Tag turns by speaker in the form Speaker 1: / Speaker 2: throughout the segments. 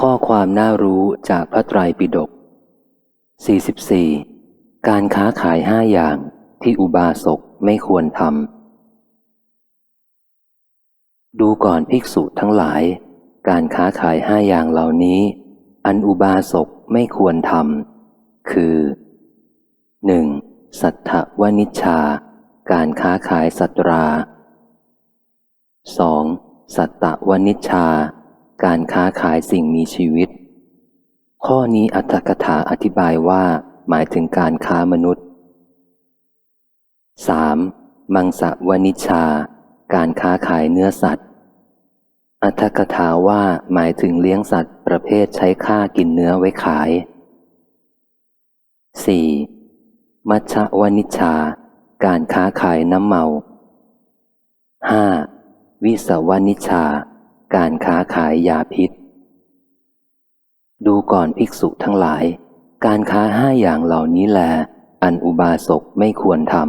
Speaker 1: ข้อความน่ารู้จากพระไตรปิฎก 44. การค้าขายห้าอย่างที่อุบาสกไม่ควรทำ ดูก่อนภิกษุทั้งหลาย การค้าขายห้าอย่างเหล่านี้ อันอุบาสกไม่ควรทำ คือ 1. สัทธวนิชชา การค้าขายสัตรา 2. สัตตวนิชชา การค้าขายสิ่งมีชีวิต ข้อนี้อัตถกถาอธิบายว่าหมายถึงการค้ามนุษย์ 3. มังสวนิชชาการค้าขายเนื้อสัตว์ อัตถกถาว่าหมายถึงเลี้ยงสัตว์ประเภทใช้ฆ่ากินเนื้อไว้ขาย 4. มัชวนิชชา การค้าขายน้ำเมา 5. วิสวนิชชา การค้าขายยาพิษ ดูก่อนภิกษุทั้งหลาย การค้าห้าอย่างเหล่านี้แล อันอุบาสกไม่ควรทำ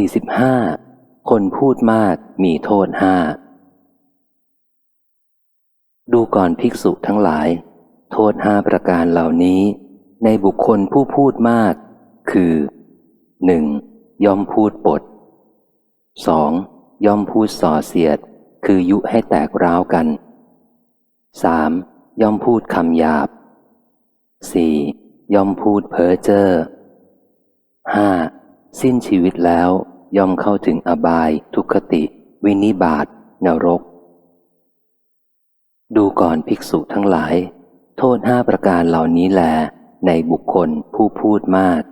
Speaker 1: 45. คนพูดมากมีโทษห้า ดูก่อนภิกษุทั้งหลาย โทษห้าประการเหล่านี้ ในบุคคลผู้พูดมาก คือหนึ่งย่อมพูดปด สองย่อมพูดส่อเสียด คือยุให้แตกร้าวกันสามย่อมพูดคำหยาบสี่ย่อมพูดเพ้อเจ้อห้าสิ้นชีวิตแล้ว ย่อมเข้าถึงอบาย ทุคติ วินิบาตนรก ดูก่อนภิกษุทั้งหลาย โทษห้าประการเหล่านี้แล ในบุคคลผู้พูดมาก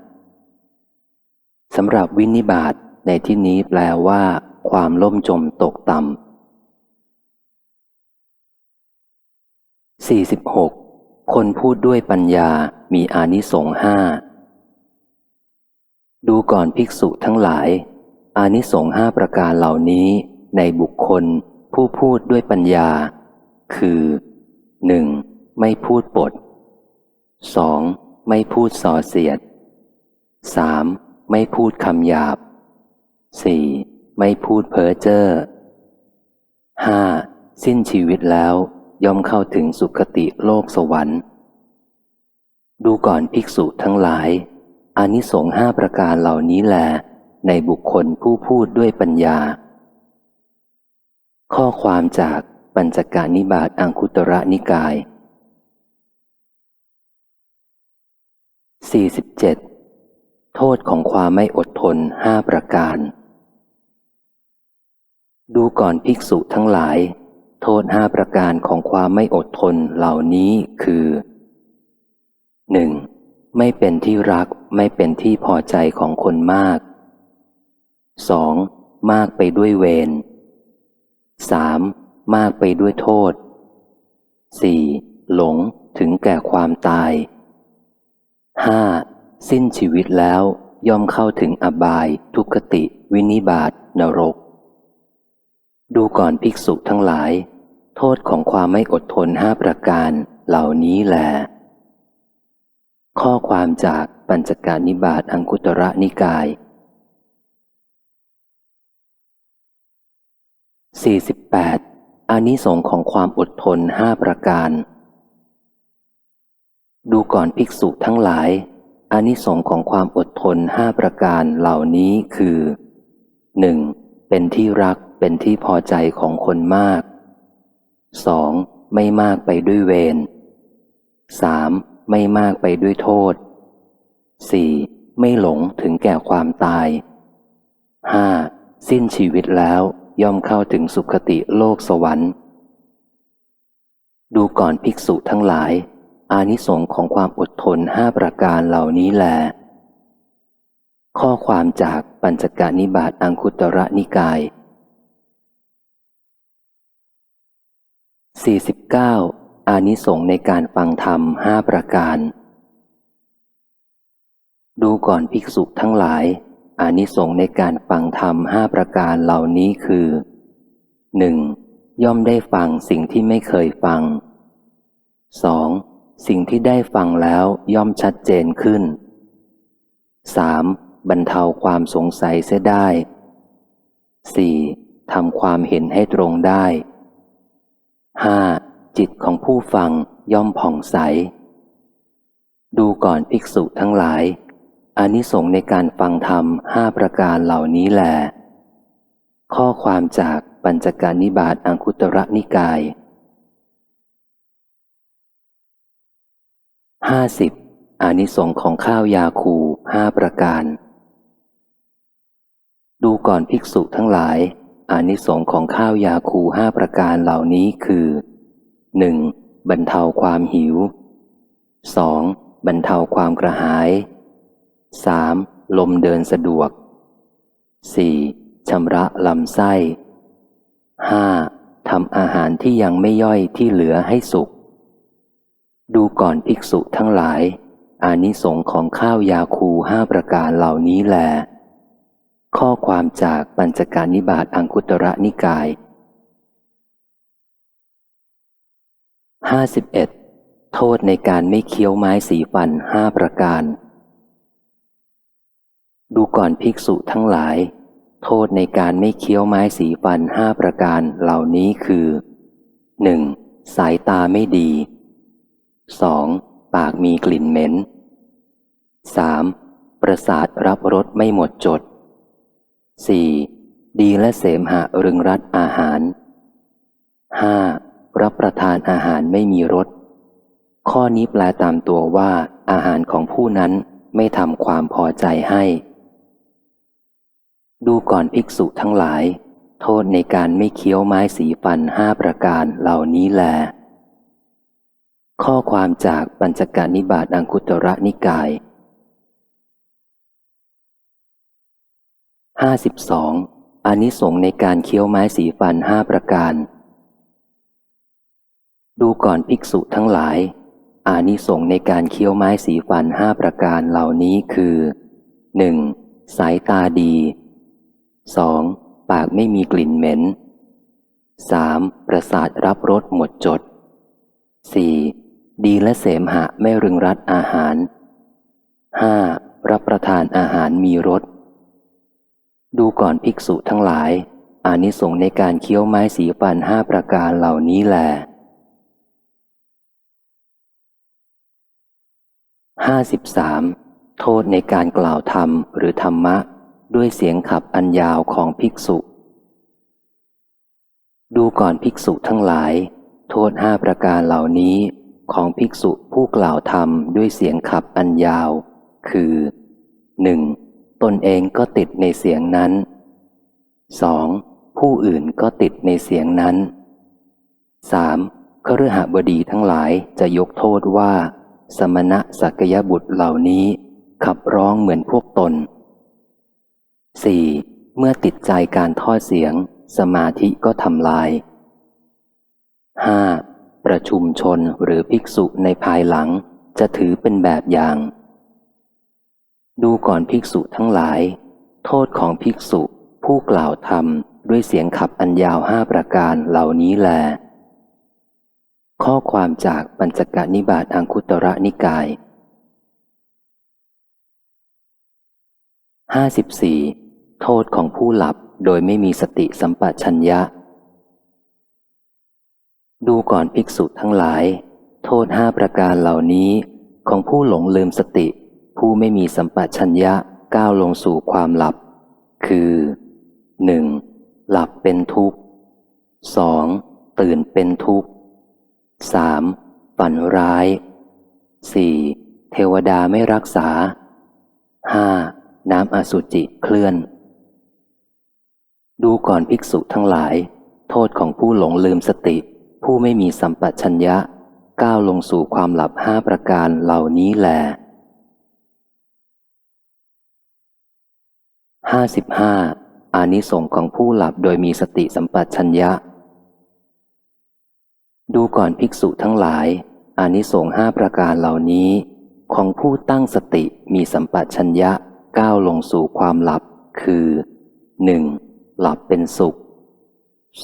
Speaker 1: สำหรับวินิบาต ในที่นี้แปลว่า ความล่มจมตกต่ำ 46. คนพูดด้วยปัญญามีอานิสงส์ห้า ดูก่อนภิกษุทั้งหลาย อานิสงส์ห้าประการเหล่านี้ ในบุคคล ผู้พูดด้วยปัญญา คือ 1. ไม่พูดปด 2. ไม่พูดส่อเสียด 3. ไม่พูดคำหยาบ 4. ไม่พูดเพ้อเจ้อ 5. สิ้นชีวิตแล้วย่อมเข้าถึงสุคติโลกสวรรค์ ดูก่อนภิกษุทั้งหลาย อานิสงส์ห้าประการเหล่านี้แล ในบุคคลผู้พูดด้วยปัญญา ข้อความจากปัญจกานิบาตอังคุตระนิกาย 47. โทษของความไม่อดทนห้าประการ ดูก่อนภิกษุทั้งหลาย โทษห้าประการของความไม่อดทนเหล่านี้คือ 1. ไม่เป็นที่รักไม่เป็นที่พอใจของคนมาก 2. มากไปด้วยเวร 3. มากไปด้วยโทษ 4. หลงถึงแก่ความตาย 5. สิ้นชีวิตแล้วย่อมเข้าถึงอบาย ทุกติ วินิบาตนรก ดูก่อนภิกษุทั้งหลาย โทษของความไม่อดทนห้าประการเหล่านี้แหลข้อความจากปัญจการนิบาตอังคุตระนิกาย 48. อานิสงของความอดทนห้าประการ ดูก่อนภิกษุทั้งหลาย อานิสงของความอดทนห้าประการเหล่านี้คือ 1. เป็นที่รัก เป็นที่พอใจของคนมาก 2. ไม่มากไปด้วยเวร 3. ไม่มากไปด้วยโทษ 4. ไม่หลงถึงแก่ความตาย 5. สิ้นชีวิตแล้วย่อมเข้าถึงสุคติโลกสวรรค์ ดูก่อนภิกษุทั้งหลาย อานิสงส์ของความอดทนห้าประการเหล่านี้แลข้อความจากปัญจการนิบาตอังคุตระนิกาย 49. อานิสงส์ในการฟังธรรมห้าประการ ดูก่อนภิกษุทั้งหลาย อานิสงส์ในการฟังธรรมห้าประการเหล่านี้คือ 1. ย่อมได้ฟังสิ่งที่ไม่เคยฟัง 2. สิ่งที่ได้ฟังแล้วย่อมชัดเจนขึ้น 3. บรรเทาความสงสัยเสียได้ 4. ทำความเห็นให้ตรงได้ 5. จิตของผู้ฟังย่อมผ่องใส ดูก่อนภิกษุทั้งหลายอานิสงส์ในการฟังธรรมห้าประการเหล่านี้แหลข้อความจากปัญจการนิบาตอังคุตระนิกายห้าสิบอานิสงส์ของข้าวยาคูห้าประการ ดูก่อนภิกษุทั้งหลาย อานิสงส์ของข้าวยาคูห้าประการเหล่านี้คือหนึ่งบรรเทาความหิวสองบรรเทาความกระหาย 3. ลมเดินสะดวก 4. ชำระลำไส้ 5. ทำอาหารที่ยังไม่ย่อยที่เหลือให้สุก ดูก่อนภิกษุทั้งหลาย อานิสงของข้าวยาคูห้าประการเหล่านี้แล ข้อความจากปัญจการนิบาตอังคุตระนิกาย 51. โทษในการไม่เคี้ยวไม้สีฟันห้าประการ ดูก่อนภิกษุทั้งหลาย โทษในการไม่เคี้ยวไม้สีฟันห้าประการเหล่านี้คือ 1. สายตาไม่ดี 2. ปากมีกลิ่นเหม็น 3. ประสาทรับรสไม่หมดจด 4. ดีและเสมหะรึงรัดอาหาร 5. รับประทานอาหารไม่มีรส ข้อนี้แปลตามตัวว่าอาหารของผู้นั้นไม่ทำความพอใจให้ ดูก่อนภิกษุทั้งหลาย โทษในการไม่เคี้ยวไม้สีฟันห้าประการเหล่านี้แล ข้อความจากปัญจการนิบาตอังคุตระนิกาย ห้าสิบสองอานิสงในการเคี้ยวไม้สีฟันห้าประการ ดูก่อนภิกษุทั้งหลาย อานิสงในการเคี้ยวไม้สีฟันห้าประการเหล่านี้คือหนึ่งสายตาดี 2. ปากไม่มีกลิ่นเหม็น 3. ประสาทรับรสหมดจด 4. ดีและเสมหะไม่รึงรัดอาหาร 5. รับประทานอาหารมีรส ดูก่อนภิกษุทั้งหลาย อานิสงส์ในการเคี้ยวไม้สีฟันห้าประการเหล่านี้แหลห้าสิบสามโทษในการกล่าวธรรมหรือธรรมะ ด้วยเสียงขับอันยาวของภิกษุ ดูก่อนภิกษุทั้งหลาย โทษห้าประการเหล่านี้ของภิกษุผู้กล่าวธรรมด้วยเสียงขับอันยาว คือหนึ่ง ตนเองก็ติดในเสียงนั้นสองผู้อื่นก็ติดในเสียงนั้นสามคฤหบดีทั้งหลายจะยกโทษว่า สมณะสักยบุตรเหล่านี้ ขับร้องเหมือนพวกตน 4. เมื่อติดใจการทอดเสียง สมาธิก็ทำลาย 5. ประชุมชนหรือภิกษุในภายหลังจะถือเป็นแบบอย่าง ดูก่อนภิกษุทั้งหลาย โทษของภิกษุผู้กล่าวธรรมด้วยเสียงขับอันยาวห้าประการเหล่านี้แล ข้อความจากปัญจกนิบาตอังคุตระนิกายห้าสิบสี่โทษของผู้หลับโดยไม่มีสติสัมปชัญญะ ดูก่อนภิกษุทั้งหลาย โทษห้าประการเหล่านี้ของผู้หลงลืมสติ ผู้ไม่มีสัมปชัญญะก้าวลงสู่ความหลับ คือหนึ่งหลับเป็นทุกข์สองตื่นเป็นทุกข์สามฝันร้ายสี่เทวดาไม่รักษาห้าน้ำอสุจิเคลื่อน ดูก่อนภิกษุทั้งหลาย โทษของผู้หลงลืมสติ ผู้ไม่มีสัมปชัญญะ ก้าวลงสู่ความหลับห้าประการเหล่านี้แหละ ห้าสิบห้าอานิสงของผู้หลับโดยมีสติสัมปชัญญะ ดูก่อนภิกษุทั้งหลาย อานิสงห้าประการเหล่านี้ ของผู้ตั้งสติมีสัมปชัญญะก้าวลงสู่ความหลับ คือหนึ่งหลับเป็นสุข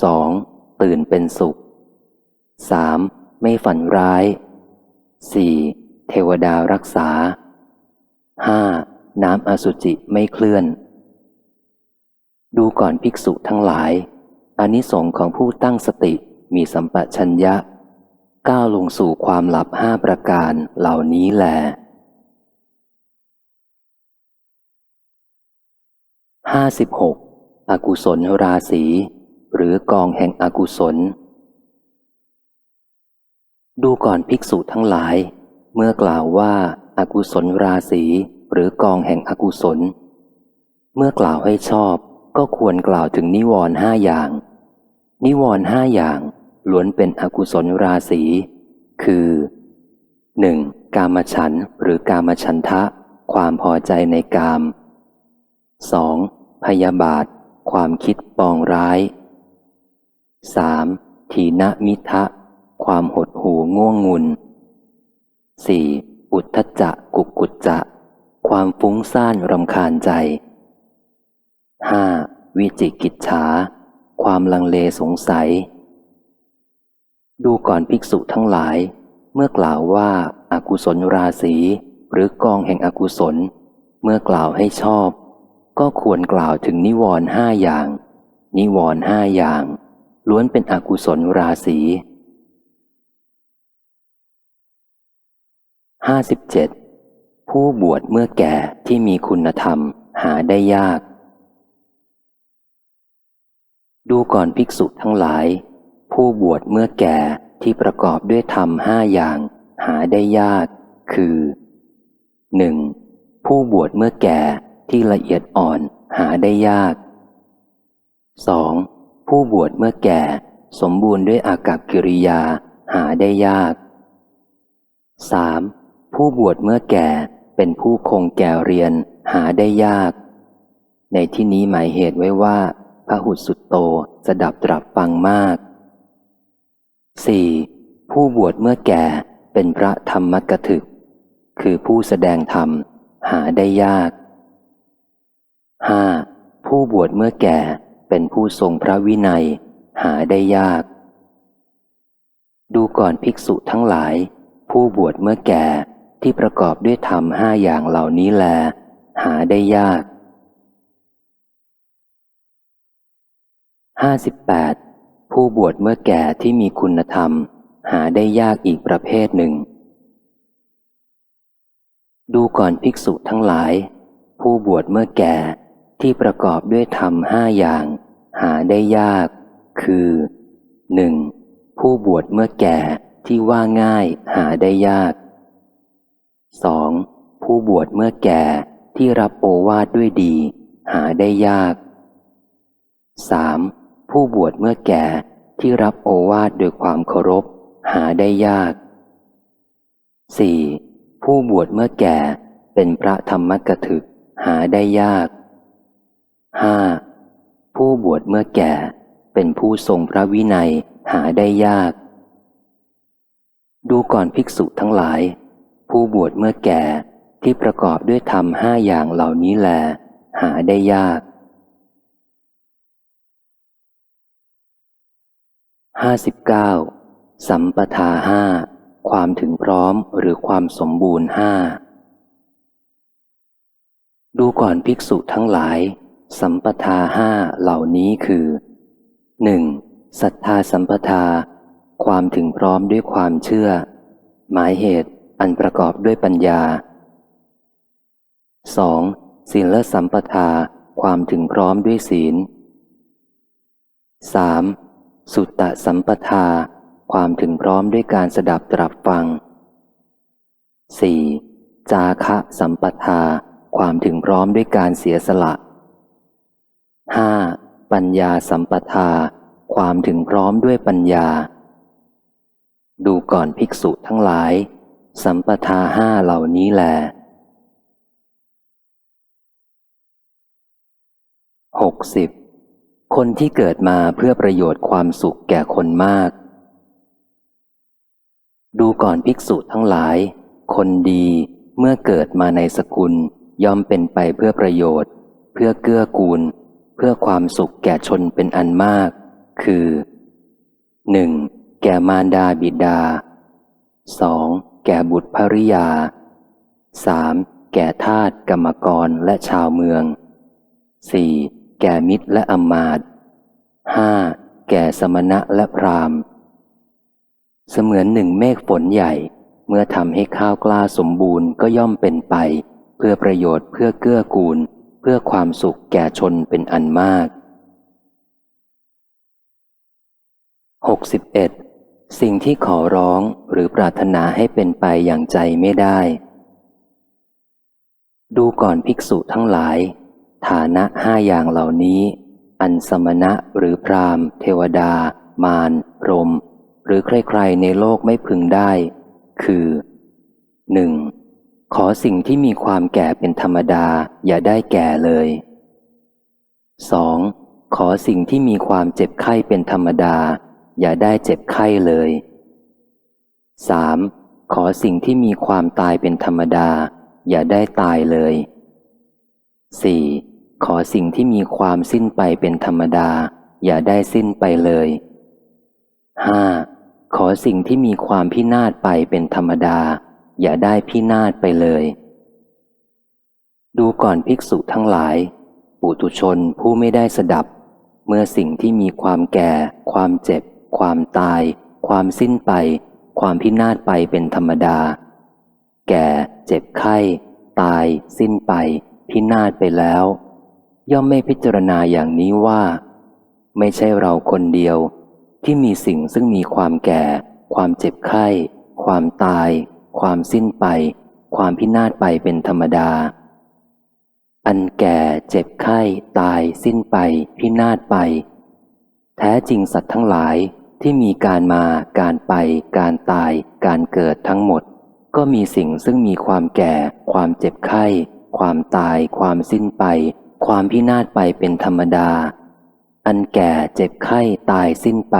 Speaker 1: 2. ตื่นเป็นสุข 3. ไม่ฝันร้าย 4. เทวดารักษา 5. น้ำอสุจิไม่เคลื่อน ดูก่อนภิกษุทั้งหลายอานิสงส์ของผู้ตั้งสติมีสัมปชัญญะ ก้าวลงสู่ความหลับห้าประการเหล่านี้แลห้าสิบหกอกุศลราศีหรือกองแห่งอกุศล ดูก่อนภิกษุทั้งหลาย เมื่อกล่าวว่าอากุศลราศีหรือกองแห่งอกุศล เมื่อกล่าวให้ชอบ ก็ควรกล่าวถึงนิวรณ์ห้าอย่าง นิวรณ์ห้าอย่างล้วนเป็นอกุศลราศี คือ 1. กามฉันหรือกามฉันทะ ความพอใจในกาม 2. พยาบาท ความคิดปองร้าย 3. ทีนมิทะ ความหดหูง่วงงุน 4. อุทธจักกุกกุจจะ ความฟุ้งซ่านรำคาญใจ 5. วิจิกิจฉาความลังเลสงสัย ดูก่อนภิกษุทั้งหลาย เมื่อกล่าวว่าอากุศลราศีหรือกองแห่งอกุศล เมื่อกล่าวให้ชอบ ก็ควรกล่าวถึงนิวรณ์ห้าอย่าง นิวรณ์ห้าอย่าง ล้วนเป็นอกุศลราศีห้าสิบเจ็ดผู้บวชเมื่อแก่ที่มีคุณธรรมหาได้ยาก ดูก่อนภิกษุทั้งหลาย ผู้บวชเมื่อแก่ที่ประกอบด้วยธรรมห้าอย่าง หาได้ยาก คือหนึ่งผู้บวชเมื่อแก่ที่ละเอียดอ่อนหาได้ยาก 2. ผู้บวชเมื่อแก่สมบูรณ์ด้วยอากับกิริยาหาได้ยาก 3. ผู้บวชเมื่อแก่เป็นผู้คงแก่เรียนหาได้ยาก ในที่นี้หมายเหตุไว้ว่า พระหุสุตโตสดับตรับฟังมาก 4. ผู้บวชเมื่อแก่เป็นพระธรรมกถึก คือผู้แสดงธรรมหาได้ยาก 5. ผู้บวชเมื่อแก่เป็นผู้ทรงพระวินัย หาได้ยาก ดูก่อนภิกษุทั้งหลาย ผู้บวชเมื่อแก่ที่ประกอบด้วยธรรมห้าอย่างเหล่านี้แล หาได้ยาก ห้าสิบแปดผู้บวชเมื่อแก่ที่มีคุณธรรม หาได้ยากอีกประเภทหนึ่ง ดูก่อนภิกษุทั้งหลาย ผู้บวชเมื่อแก่ที่ประกอบด้วยธรรมห้าอย่าง หาได้ยาก คือหนึ่งผู้บวชเมื่อแก่ที่ว่าง่ายหาได้ยาก 2. ผู้บวชเมื่อแก่ที่รับโอวาทด้วยดี หาได้ยาก 3. ผู้บวชเมื่อแก่ที่รับโอวาทโดยความเคารพ หาได้ยาก 4. ผู้บวชเมื่อแก่เป็นพระธรรมกถึก หาได้ยาก 5. ผู้บวชเมื่อแก่เป็นผู้ทรงพระวินัยหาได้ยาก ดูก่อนภิกษุทั้งหลาย ผู้บวชเมื่อแก่ที่ประกอบด้วยธรรมห้าอย่างเหล่านี้แล หาได้ยาก ห้าสิบเก้าสัมปทาห้าความถึงพร้อมหรือความสมบูรณ์ห้าดูก่อนภิกษุทั้งหลาย สัมปทาห้าเหล่านี้คือหนึ่งศรัทธาสัมปทา ความถึงพร้อมด้วยความเชื่อ หมายเหตุอันประกอบด้วยปัญญา 2. ศีลสัมปทา ความถึงพร้อมด้วยศีล 3. สุตตะสัมปทา ความถึงพร้อมด้วยการสดับตรับฟัง 4. จาคะสัมปทา ความถึงพร้อมด้วยการเสียสละ 5. ปัญญาสัมปทา ความถึงพร้อมด้วยปัญญา ดูก่อนภิกษุทั้งหลาย สัมปทาห้าเหล่านี้แลหกสิบ คนที่เกิดมาเพื่อประโยชน์ความสุขแก่คนมาก ดูก่อนภิกษุทั้งหลาย คนดีเมื่อเกิดมาในสกุลย่อมเป็นไปเพื่อประโยชน์ เพื่อเกื้อกูล เพื่อความสุขแก่ชนเป็นอันมาก คือหนึ่งแก่มารดาบิดาสองแก่บุตรภริยา 3. แก่ทาสกรรมกรและชาวเมือง 4. แก่มิตรและอมมาต 5. แก่สมณะและพรามเสมือนหนึ่งเมฆฝนใหญ่ เมื่อทำให้ข้าวกล้าสมบูรณ์ก็ย่อมเป็นไป เพื่อประโยชน์เพื่อเกื้อกูล เพื่อความสุขแก่ชนเป็นอันมาก 61. สิ่งที่ขอร้องหรือปรารถนาให้เป็นไปอย่างใจไม่ได้ ดูก่อนภิกษุทั้งหลาย ฐานะห้าอย่างเหล่านี้ อันสมณะหรือพรามเทวดา มารรม หรือใครๆในโลกไม่พึงได้ คือ 1. ขอสิ่งที่มีความแก่เป็นธรรมดาอย่าได้แก่เลย 2. ขอสิ่งที่มีความเจ็บไข้เป็นธรรมดา อย่าได้เจ็บไข้เลย 3. ขอสิ่งที่มีความตายเป็นธรรมดา อย่าได้ตายเลย 4. ขอสิ่งที่มีความสิ้นไปเป็นธรรมดา อย่าได้สิ้นไปเลย 5. ขอสิ่งที่มีความพินาศไปเป็นธรรมดา อย่าได้พินาศไปเลย ดูก่อนภิกษุทั้งหลาย ปุถุชนผู้ไม่ได้สดับ เมื่อสิ่งที่มีความแก่ ความเจ็บ ความตาย ความสิ้นไป ความพินาศไปเป็นธรรมดา แก่ เจ็บไข้ ตาย สิ้นไป พินาศไปแล้ว ย่อมไม่พิจารณาอย่างนี้ว่า ไม่ใช่เราคนเดียวที่มีสิ่งซึ่งมีความแก่ ความเจ็บไข้ ความตาย ความสิ้นไป ความพินาศไปเป็นธรรมดา อันแก่เจ็บไข้ ตาย สิ้นไป พินาศไป แท้จริงสัตว์ทั้งหลายที่มีการมา การไป การตาย การเกิดทั้งหมด ก็มีสิ่งซึ่งมีความแก่ ความเจ็บไข้ ความตาย ความสิ้นไป ความพินาศไปเป็นธรรมดา อันแก่เจ็บไข้ตายสิ้นไป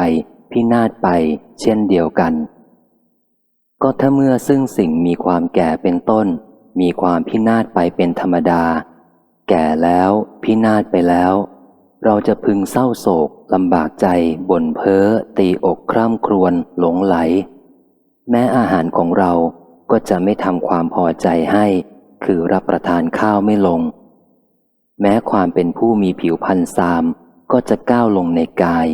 Speaker 1: พินาศไป เช่นเดียวกัน ก็ถ้าเมื่อซึ่งสิ่งมีความแก่เป็นต้น มีความพินาศไปเป็นธรรมดา แก่แล้วพินาศไปแล้ว เราจะพึงเศร้าโศกลำบากใจบ่นเพ้อ ตีอกคร่ำครวญหลงไหล แม้อาหารของเราก็จะไม่ทำความพอใจให้ คือรับประทานข้าวไม่ลง แม้ความเป็นผู้มีผิวพันธ์ซามก็จะก้าวลงในกาย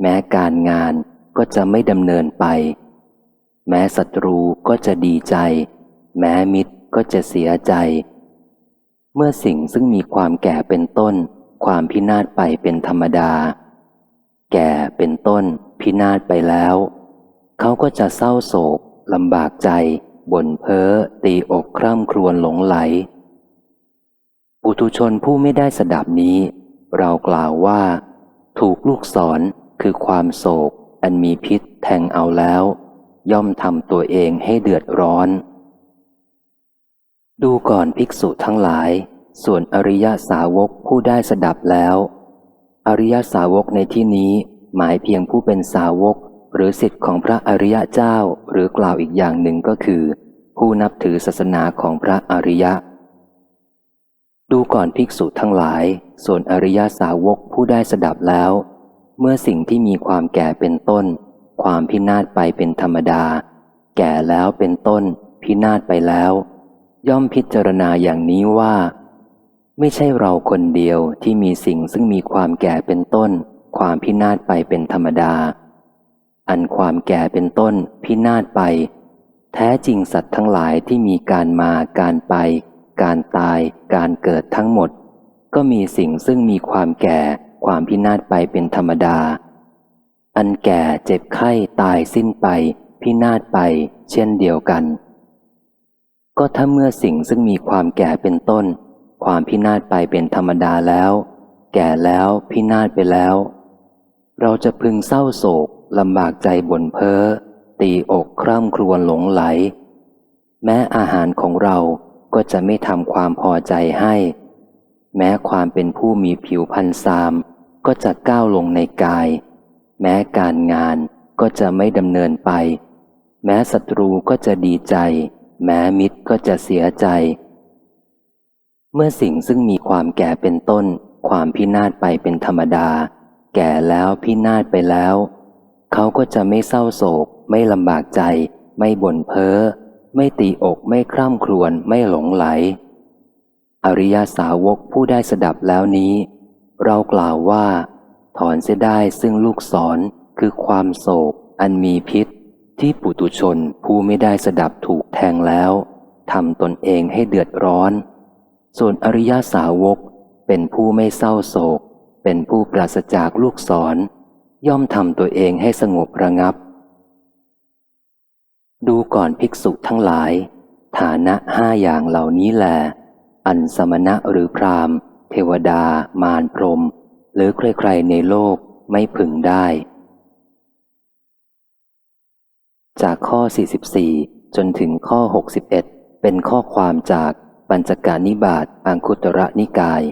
Speaker 1: แม้การงานก็จะไม่ดำเนินไป แม้ศัตรูก็จะดีใจ แม้มิตรก็จะเสียใจ เมื่อสิ่งซึ่งมีความแก่เป็นต้น ความพินาศไปเป็นธรรมดา แก่เป็นต้น พินาศไปแล้ว เขาก็จะเศร้าโศกลำบากใจบ่นเพ้อตีอกคร่ำครวญหลงไหล ปุถุชนผู้ไม่ได้สดับนี้ เรากล่าวว่า ถูกลูกศรคือความโศก อันมีพิษแทงเอาแล้ว ย่อมทำตัวเองให้เดือดร้อน ดูก่อนภิกษุทั้งหลาย ส่วนอริยสาวกผู้ได้สดับแล้ว อริยสาวกในที่นี้หมายเพียงผู้เป็นสาวก หรือสิทธิ์ของพระอริยเจ้าหรือกล่าวอีกอย่างหนึ่งก็คือ ผู้นับถือศาสนาของพระอริยะ ดูก่อนภิกษุทั้งหลาย ส่วนอริยสาวกผู้ได้สดับแล้ว เมื่อสิ่งที่มีความแก่เป็นต้น ความพินาศไปเป็นธรรมดา แก่แล้วเป็นต้น พินาศไปแล้ว ย่อมพิจารณาอย่างนี้ว่า ไม่ใช่เราคนเดียวที่มีสิ่งซึ่งมีความแก่เป็นต้น ความพินาศไปเป็นธรรมดา อันความแก่เป็นต้น พินาศไป แท้จริงสัตว์ทั้งหลายที่มีการมาการไป การตาย การเกิดทั้งหมด ก็มีสิ่งซึ่งมีความแก่ ความพินาศไปเป็นธรรมดา อันแก่เจ็บไข้ตายสิ้นไป พินาศไป เช่นเดียวกัน ก็ถ้าเมื่อสิ่งซึ่งมีความแก่เป็นต้น ความพินาศไปเป็นธรรมดาแล้ว แก่แล้วพินาศไปแล้ว เราจะพึงเศร้าโศกลำบากใจบ่นเพ้อตีอกคร่ำครวญหลงไหล แม้อาหารของเรา ก็จะไม่ทำความพอใจให้ แม้ความเป็นผู้มีผิวพันซาม ก็จะก้าวลงในกาย แม้การงานก็จะไม่ดำเนินไป แม้ศัตรูก็จะดีใจ แม้มิตรก็จะเสียใจ เมื่อสิ่งซึ่งมีความแก่เป็นต้น ความพินาศไปเป็นธรรมดา แก่แล้วพินาศไปแล้ว เขาก็จะไม่เศร้าโศก ไม่ลำบากใจ ไม่บ่นเพ้อ ไม่ตีอกไม่คร่ำครวญไม่หลงไหล อริยาสาวกผู้ได้สดับแล้วนี้ เรากล่าวว่า ถอนเสียได้ซึ่งลูกศรคือความโศก อันมีพิษ ที่ปุตุชนผู้ไม่ได้สดับถูกแทงแล้วทำตนเองให้เดือดร้อน ส่วนอริยาสาวกเป็นผู้ไม่เศร้าโศก เป็นผู้ปราศจากลูกศร ย่อมทำตัวเองให้สงบระงับ ดูก่อนภิกษุทั้งหลาย ฐานะห้าอย่างเหล่านี้แหลอันสมณะหรือพรามเทวดา มารพรม หรือใครๆในโลกไม่พึงได้ จากข้อ 44 จนถึงข้อ 61 เป็นข้อความจากปัญจการนิบาตอังคุตระนิกาย